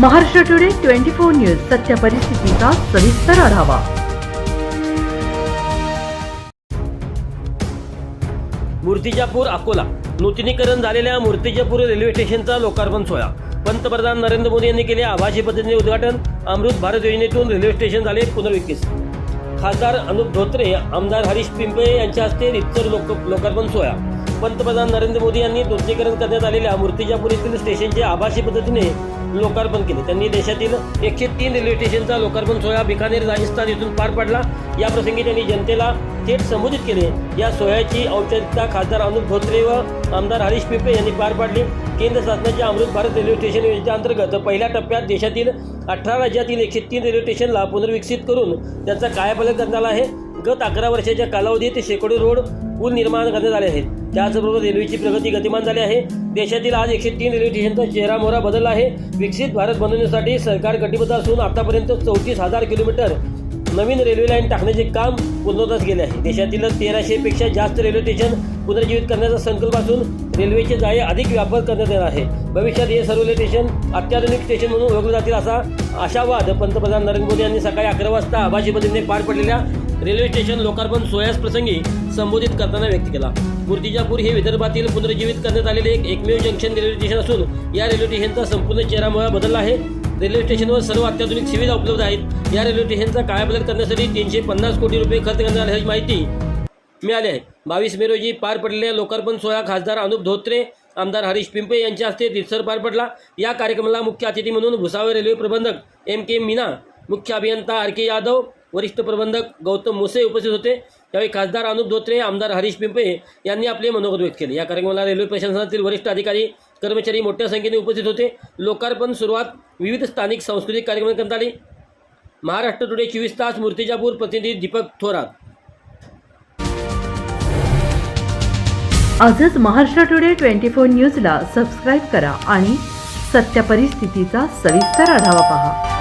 Maharashtra today twenty four news सत्य परिस्थितीचा सविस्तर आढावा. मूर्तिजापूर अकोला. नूतनीकरण झालेल्या मूर्तिजापूर रेल्वे स्टेशनचा लोकार्पण सोहळा. पंतप्रधान नरेंद्र मोदी यांनी केले आभासी पद्धतीने उद्घाटन अमृत भारत योजनेतून रेल्वे स्टेशन झाले पुनर्विकसित. खासदार अनुप धोत्रे आमदार हरीश पिंपळे यांच्या हस्ते रितसर लोक लोकार्पण सोहळा. पंतप्रधान नरेंद्र मोदी यांनी नूतनीकरण करण्यात आलेल्या मूर्तिजापूर येथील स्टेशनचे आभासी पद्धतीने लोकार्पण केले. त्यांनी देशातील एकशे तीन रेल्वे स्टेशनचा लोकार्पण सोहळा बिकानेर राजस्थान येथून पार पडला. या प्रसंगी त्यांनी जनतेला थेट संबोधित केले. या सोहळ्याची औपचारिकता खासदार अनुप धोत्रे व आमदार हरीश पिंपळे यांनी पार पाडली. केंद्र शासनाच्या अमृत भारत रेल्वे स्टेशन योजनेच्या अंतर्गत पहिल्या टप्प्यात देशातील अठरा राज्यातील एकशे तीन रेल्वे स्टेशनला पुनर्विकसित करून त्यांचा कायापालन करण्यात आला आहे. गत अकरा वर्षाच्या कालावधीत शेकडो रोड पूल निर्माण करण्यात आले आहेत. त्याचबरोबर रेल्वेची प्रगती गतिमान झाली आहे. देशातील आज एकशे तीन रेल्वे स्टेशनचा चेहरा मोहरा बदलला आहे. विकसित भारत बनवण्यासाठी सरकार कटिबद्ध असून आतापर्यंत चौतीस हजार किलोमीटर नवीन रेल्वे लाईन टाकण्याचे काम पूर्णतास गेले आहे. देशातील तेराशेपेक्षा जास्त रेल्वे स्टेशन पुनर्जीवित करण्याचा संकल्प असून रेल्वेचे जाळे अधिक व्यापक करण्यात येणार आहे. भविष्यात हे सर्व रेल्वे स्टेशन अत्याधुनिक स्टेशन म्हणून ओळखले जातील असा आशावाद पंतप्रधान नरेंद्र मोदी यांनी सकाळी अकरा वाजता आभाषी पद्धतीने पार पडलेल्या रेल्वे स्टेशन लोकार्पण सोहळ्यास प्रसंगी संबोधित करताना व्यक्त केला. मूर्तिजापूर हे विदर्भातील पुनर्जीवित करण्यात आलेले एक एकमेव जंक्शन रेल्वे स्टेशन असून या रेल्वे स्टेशनचा संपूर्ण चेहरामुळा बदलला आहे. रेल्वे स्टेशनवर सर्व अत्याधुनिक सुविधा उपलब्ध आहेत. या रेल्वे स्टेशनचा कायापालट करण्यासाठी तीनशे पन्नास कोटी रुपये खर्च करण्यात आल्याची माहिती मिळाली आहे. बावीस मे रोजी पार पडलेल्या लोकार्पण सोहळा खासदार अनुप धोत्रे आमदार हरीश पिंपे यांच्या हस्ते तिथसर पार पडला. या कार्यक्रमाला मुख्य अतिथी म्हणून भुसावळ रेल्वे प्रबंधक एम के मीना मुख्य अभियंता आर के यादव वरिष्ठ प्रबंधक गौतम मुसे उपस्थित होते. त्यावेळी खासदार अनुप धोत्रे आमदार हरीश पिंपे यांनी आपले मनोगत व्यक्त केले. या कार्यक्रमाला रेल्वे प्रशासनातील वरिष्ठ अधिकारी कर्मचारी मोठ्या संख्येने उपस्थित होते. लोकार्पण सुरुवात विविध स्थानिक सांस्कृतिक कार्यक्रम करण्यात आले महाराष्ट्र टुडे चोवीस तास मूर्तिजापूर प्रतिनिधी दीपक थोरात. आजच महाराष्ट्र टुडे ट्वेंटी फोर न्यूजला सबस्क्राईब करा आणि सत्य परिस्थितीचा सविस्तर आढावा पहा.